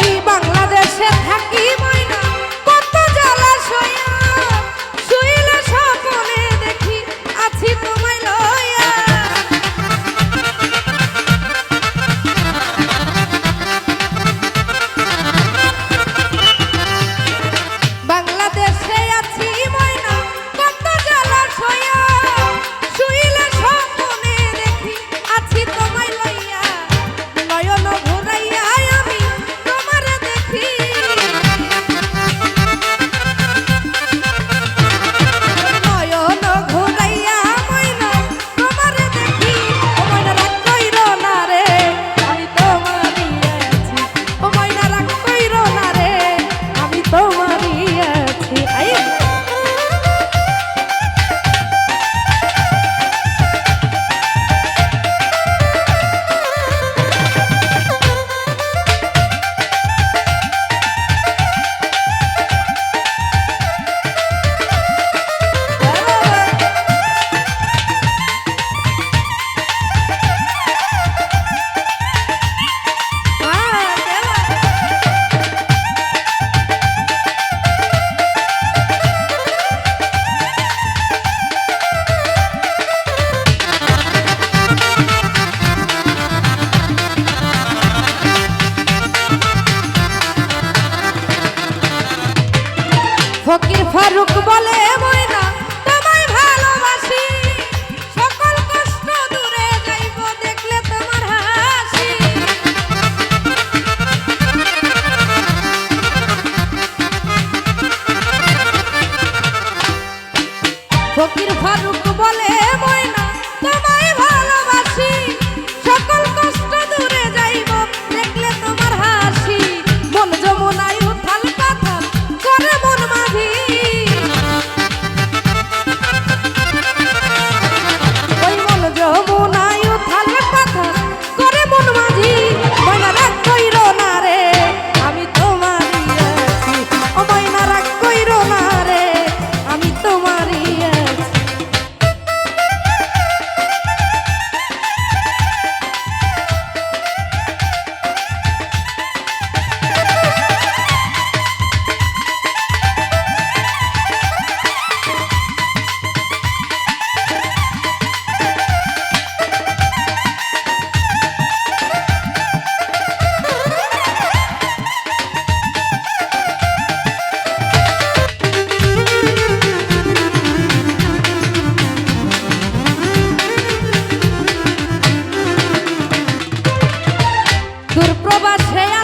ওই বাংলাদেশে থাকি ফকির ফারুক বলে, ময়না, তোমায় ভালোবাসি। সকল কষ্ট দূরে যাইব, দেখলে তোমার হাসি। ফকির ফারুক বলে, ময়না, তোমায় প্রবাসে